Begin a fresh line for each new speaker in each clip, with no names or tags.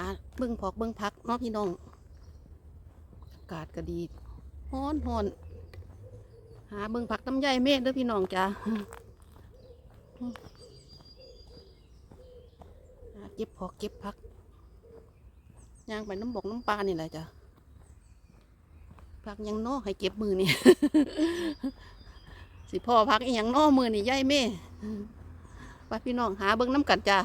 าเบิ้งพอกเบิ้งพักเนาะพี่น้องอากาศก็ดีฮ้อนฮ้อนหาเบิ้งพักน้ำใยเมฆเด้อพี่น้องจ้าเก็บพอกเก็บพักย่างไปน้ำบกน้ำปลานี่แหละจ้ะพักยังนอให้เก็บมือนี่สิพ่อพักอีหยังนอมือนี่ใยเมฆไปพี่น้องหาเบิ้งน้ำกันจ้า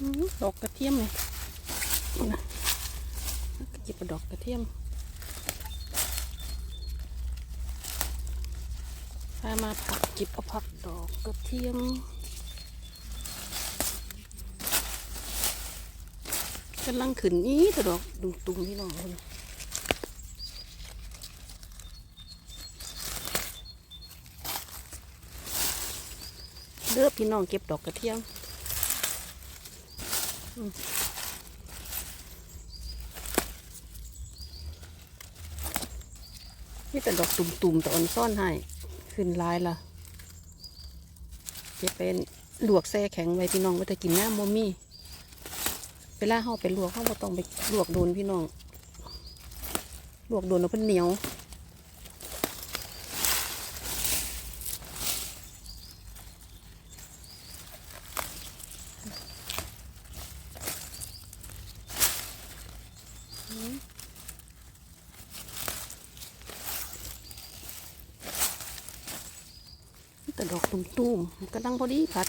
ดอกกระเทียมเลยนะเก็บดอกกระเทียมพามาผักเก็บเอาผักดอกกระเทียมกำลังขึ้นนี้แต่ดอกดุงตุงพี่น้องคนเลือกพี่น้องเก็บดอกกระเทียม นี่แต่ดอกตุ่มๆแต่อันซ่อนให้ ขึ้นลายละจะเป็นลวกแซ่แข็งไว้พี่น้องไว้แต่กินน้ำมมี่เวลาเขาไปลวกเขาบ่ต้องไปลวกโดนพี่น้อง ลวกโดนแล้วเพิ่นเหนียว แต่ดอกตุ่มๆกำลังพอดีผัด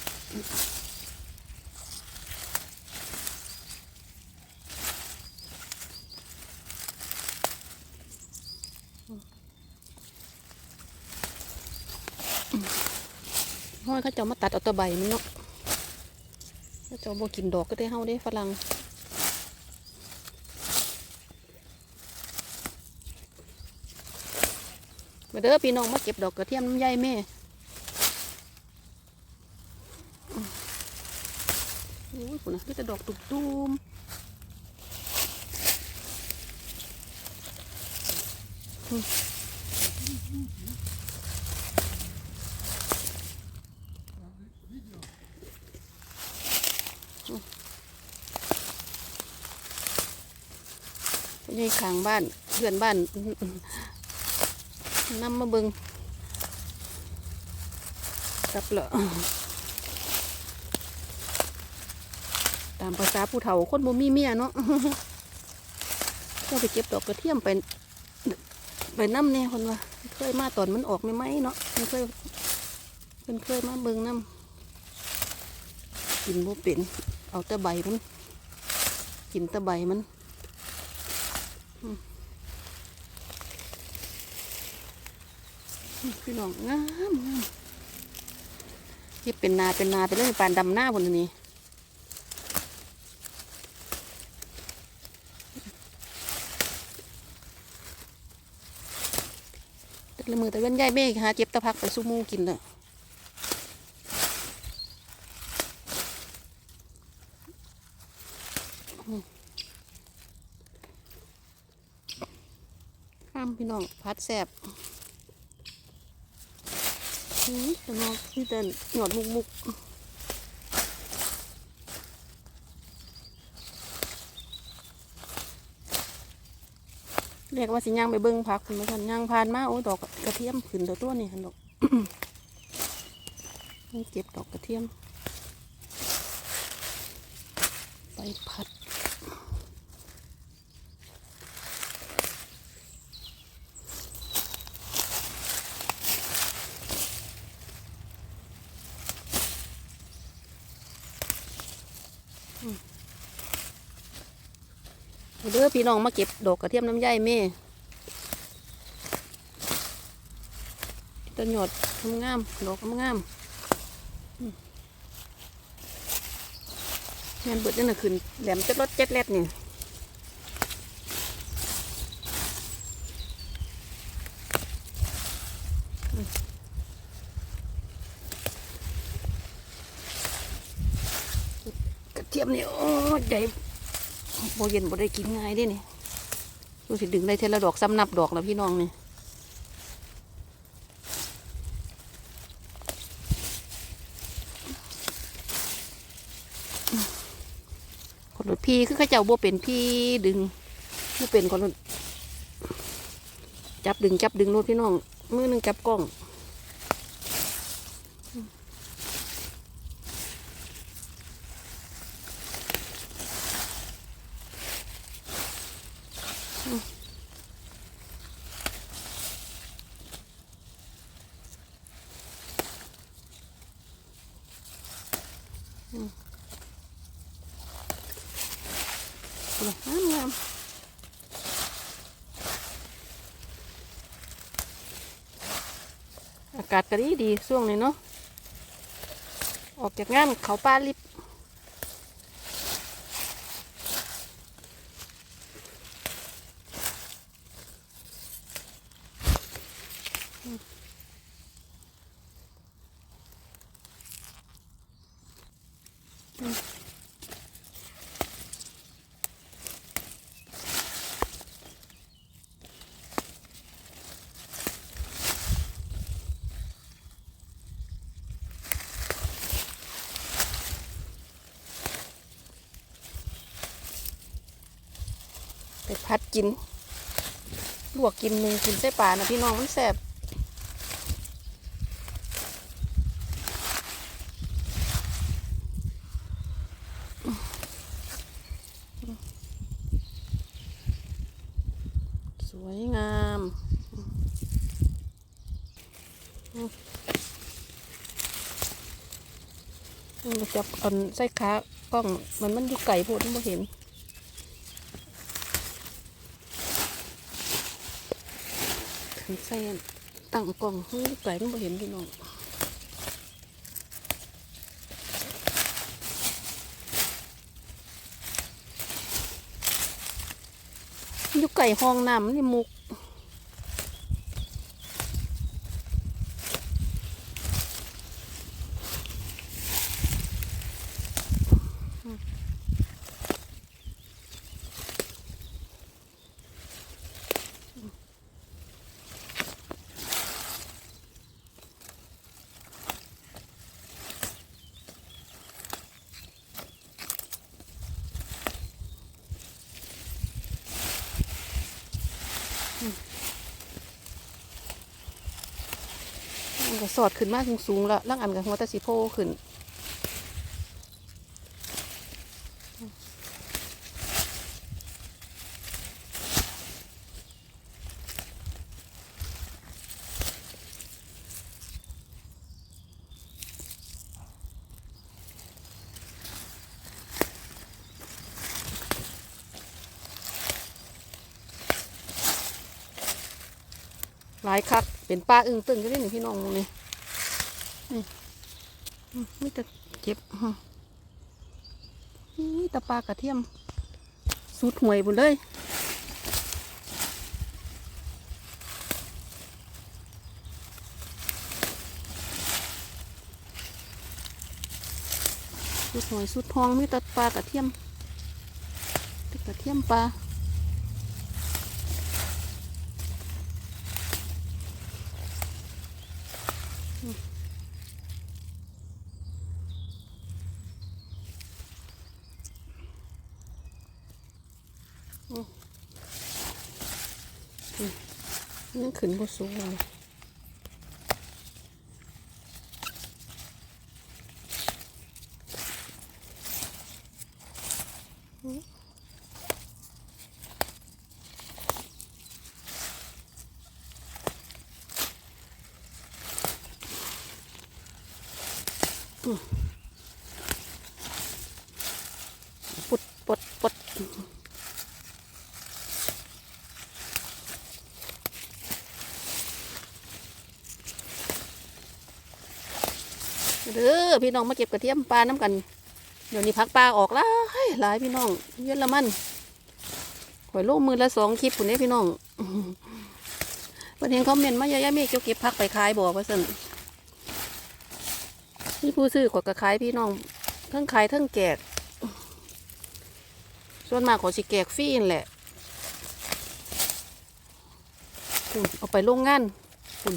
ห้อยเขาเจะมาตัดเอาตะใบมันเนาะเขาจะบ่กินดอกก็ได้เฮาได้ฝรั่งมาเด้อพี่น้องมาเก็บดอกกระเทียมน้ำใยแม่ โอ้ยคุณนะนี่แต่ดอกตุ่มๆอืมนี่ขางบ้านเพื่อนบ้านนำมาเบิงกลับเหรอ ตามภาษาผู้เฒ่าคนบ่มีเมียเนาะก็ไปเก็บดอกกระเทียมไปไปน้ำเนี่ยคนว่าเคยมาตอนมันออกไม่ไหมเนาะมันเคยเพิ่นเคยมาเบิ่งน้ำกินบ่เป็นเอาแต่ใบมัน กินแต่ใบมันพี่น้องงามงามเก็บเป็นนาเป็นนาไปเลยปานดำหน้าบนนี้ แต่ละมือแต่เว้นใหญ่เบ้หาเจ็บตะพักไปสู้มูกินเลยข้ามพี่น้องพัดแสบอื้อพี่น้องพี่เดินหยอดมุกมุก เรียกว่าสิย่างไปเบิ้งพักคุณมาทันย่างผ่านมาโอ้ดอกกระเทียมขึ้นตัวตัวนี่หันดอกนี่เก็บดอกกระเทียม ไปผัด เด้อพี่น้องมาเก็บดอกกระเทียมน้ำใยแม่ต้นหยอดงามดอกงามๆอืมงานเบิดนี่นะขึ้นแหลมเจ็ดรถเจ็ดแรดนี่กระเทียมนี่โอ้ใหญ่ บเย็นโบได้กินง่ายดินี่ดูสิดึงได้เทละดอกซ้ำนับดอกแล้วพี่น้องนี่คนรถพี่คือข้าเจ้าบ่เป็นพี่ดึงบ่เป็นคนรถจับดึงจับดึงรถพี่น้องมือหนึงจับกล้อง งามงามอากาศก็ดีดีช่วงนี้เนาะออกจากงานเขาป้าลิบ ไปพัดกิน ลวกกินหนึ่งกินไส้ปลานะพี่น้องมันแสบสวยงามอืมอืม จับเอันไส้ขากล้องมันมันอยู่ไก่พูดไม่เห็นถึงใส่อันตั้งกล่องให้ไก่ไม่เห็นพี่น้องอยู่ไก่ห้องน้ำนนี่มุกมัน ก็สอดขึ้นมาสูงๆแล้วล่างอันกับหัวตะสิโพขึ้น หลายคัก เป็นปลาอึ้งตึงก็ได้หนึ่งพี่น้องนี่นี่มไม่แต่เจ็บมนี่แตะปลากระเทียมสุดห่วยหมดเลยสุดห่วยสุดทองมีแต่ปลากระเทียมต่กระเทียมปลา นั่น ขึ้นบสูงเลยปุดปดปด เด้ อพี่น้องมาเก็บกระเทียมปลาน้ำกัน เดี๋ยวนี้พักปลาออกหลายหลายพี่น้อง เยอะละมันข่อยโลมือละสองคลิปคนนี้พี่น้องวันเห็นคอมเมนต์มาเยอะแยะเมฆเก็บเก็บพักไปขายบอกว่าสั่นนี่ผู้ซื้อขอยกระขายพี่น้องทั้งขายทั้งแกกส่วนมากขอสิแกกฟรีนั่นแหละเอาไปโรงงานปุ่น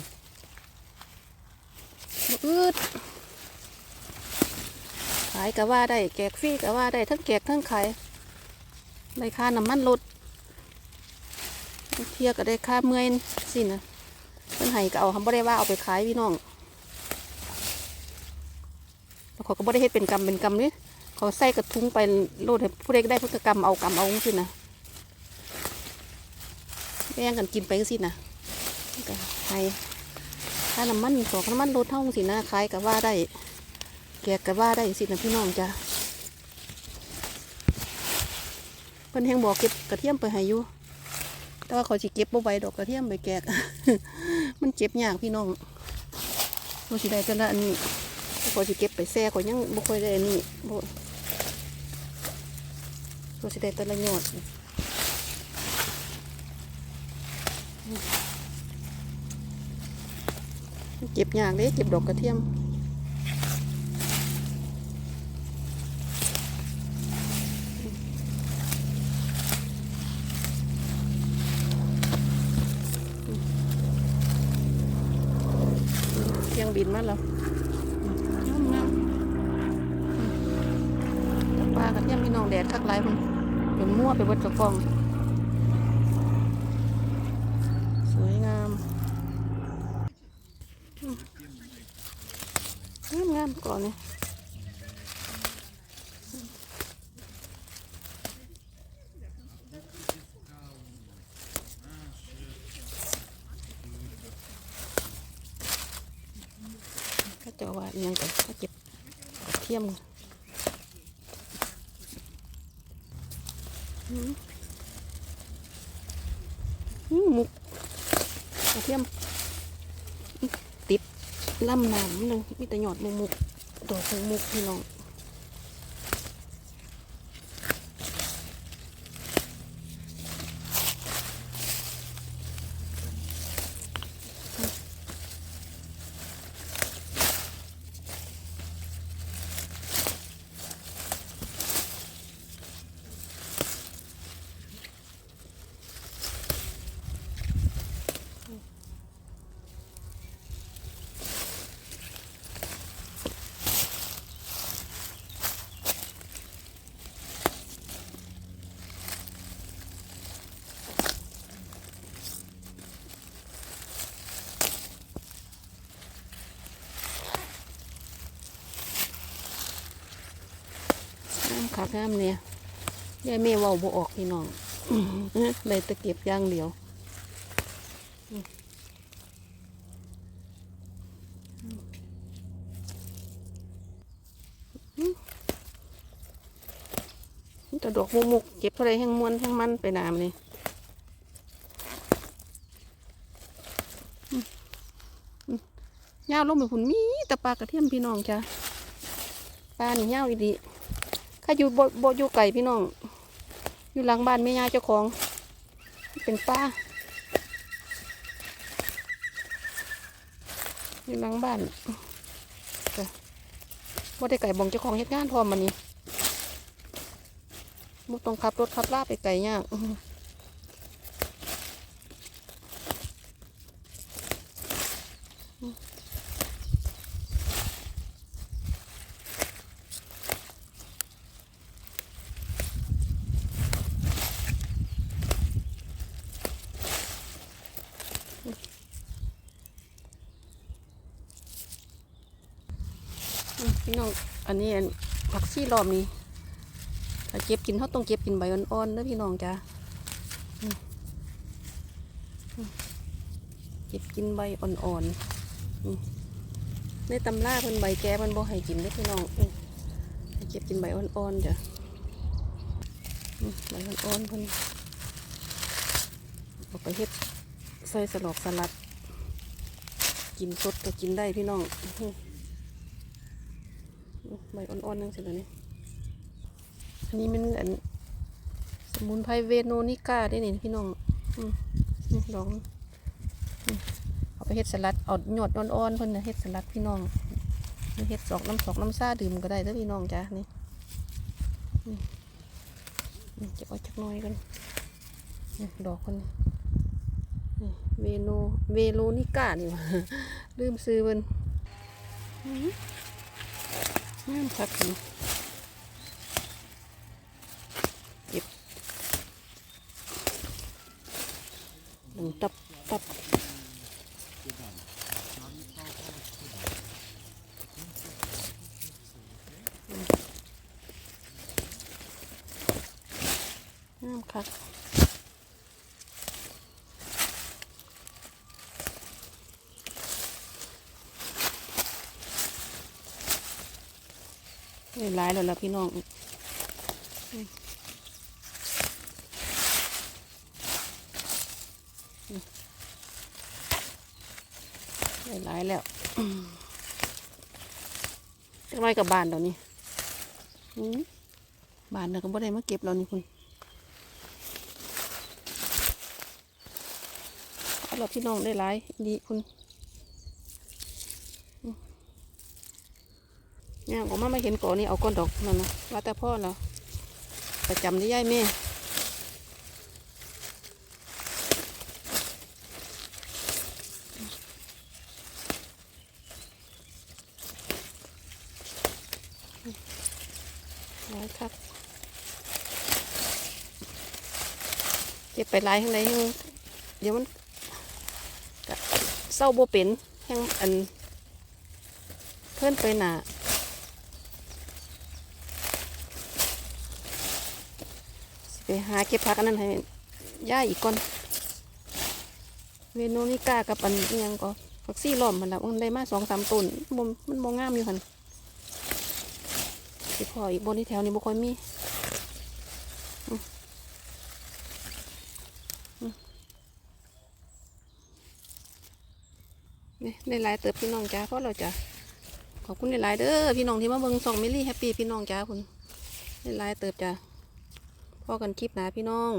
บ่อืด ขายก็ว่าได้แจกฟรีก็ว่าได้ทั้งแจกทั้งขายได้ค่าน้ำมันรถเที่ยก็ได้ค่าเมื่อยสินะเพิ่นให้ก็เอาทำบ่ได้ว่าเอาไปขายพี่น้องแล้วเขาก็บ่ได้เฮ็ดเป็นกรรมเป็นกรรมนี่เขาใส่กระทุ้งไปโลดให้ผู้ใดก็ได้ผู้กรรมเอากรรมเอาสินะแย่งกันกินไปสินะก็ให้ค่าน้ำมันสอกน้ำมันรถเท่าสินะขายก็ว่าได้ แกกก็ว่าได้สินะพี่น้องจ้ะเพิ่นแหงบอกเก็บกระเทียมไปให้อยู่แต่ว่าเขาสิเก็บบ่ไหวดอกกระเทียมไปแกกมันเจ็บยากพี่น้องเขาสิได้แต่ละอันนี้เขาสิเก็บไปแซ่เขายังบ่ค่อยได้อันนี้บ่เขาสิได้แต่ละยอดเก็บยากเด้เก็บดอกกระเทียม เครื่องบิน มาแล้วน้ำน้ำปลากันยังมีน้องแดดคักไรมันเป็นมั่วไปบดกระฟอง สวยงามงามงามก่อนเนี่ยก็จะว่าอิหยังกันก็เจ็บกระเทียมอื มอืมหมุกกระเทียมติดลำน้ำนึงมีแต่หยอดมุกมุกดอกมุกมุกพี่น้อง คักน้ำเนี่ยยายแม่ว่าบ่ออกพี่น้องเลยตะเก็บย่างเดียวนี่แต่ดอกมุกมุกเก็บเท่าไรแห้งมวนแห้งมันไปน้ำนี่อืมอืมยาวลงไปผุนมีแต่ปลากระเทียมพี่น้องจ้ะปลานี่ยาวอีดี ข้าอยู่บ่บ่อยู่ไก่พี่น้อง อยู่หลังบ้านแม่ย่าเจ้าของ เป็นป้า อยู่หลังบ้านจ้ะบ่ได้ไก่บองเจ้าของเฮ็ดงานพร้อมมันนี้บ่ต้องขับรถขับลาไปไก่ยากอื้อหืออื้อ พี่น้องอันนี้อันผักชีรอบนี้ถ้าเก็บกินเขาต้องเก็บกินใบอ่อนๆเด้อพี่น้องจ้ะอื้ออื้อเก็บกินใบอ่อนๆในตำราเพิ่นใบแก่เพิ่นบ่ให้กินเด้อพี่น้องเก็บกินใบอ่อนๆจ้ะใบอ่อนๆเพิ่นเอาไปเฮ็ด ส่สลอกสลัด กินสดก็กินได้พี่น้องใบอ่อนๆนั่นสิเลยนี่อันนี้มันอันสมุนไพรเวโนนิก้าได้นี่พี่น้องอืมนี่ลองเอาไปเฮ็ดสลัดเอาหยอดอ่อนๆเพิ่นนะเฮ็ดสลัดพี่น้องเฮ็ดสอกน้ำสอกน้ำซ่าดื่มก็ได้เด้อพี่น้องจ้ะนี่นี่จะเอาจักน้อยกันดอกคนนี้ เวโนเวโรนิก้านี่ว่าลืมซื้อเพิ่นอื้อหืองามคักน้ำคัก ได้หลายแล้วล่ะพี่น้องได้หลายแล้วจะไว้กับบ้านเดี๋ยวนี้บ้านเดี๋ยก็บ่ได้มาเก็บแล้วนี่คุณเอาเราพี่น้องได้หลายดีคุณอืม เนี่ยผมมาไม่เห็นก่อนนี่เอาก้อนดอกนั่นนะว่าแต่พ่อเราประจำได้ย่ายแม่ร้อยครับเก็บไปลายข้างในแห้เดี๋ยวมันเศร้าโบเป็นแห้งอันเพื่อนไปหนา ไปหาเก็บผักอันนั้นให้ย่าอีกก่อนเวโนนิก้ากับอันอิหยังก็ฝักซี่ล้อมมันละมันได้มาสองสามต้นมันมันมองงามอยู่หันสิพออีกบนที่แถวนี้บ่ค่อยมีนี่ได้หลายเติบพี่น้องจ้าเพราะเราจะขอบคุณหลายเด้อพี่น้องที่มาเบิ่งสองมิลลี่แฮปปี้พี่น้องจ้าคุณได้หลายเติบจ้า พอกันคลิปนะพี่น้อง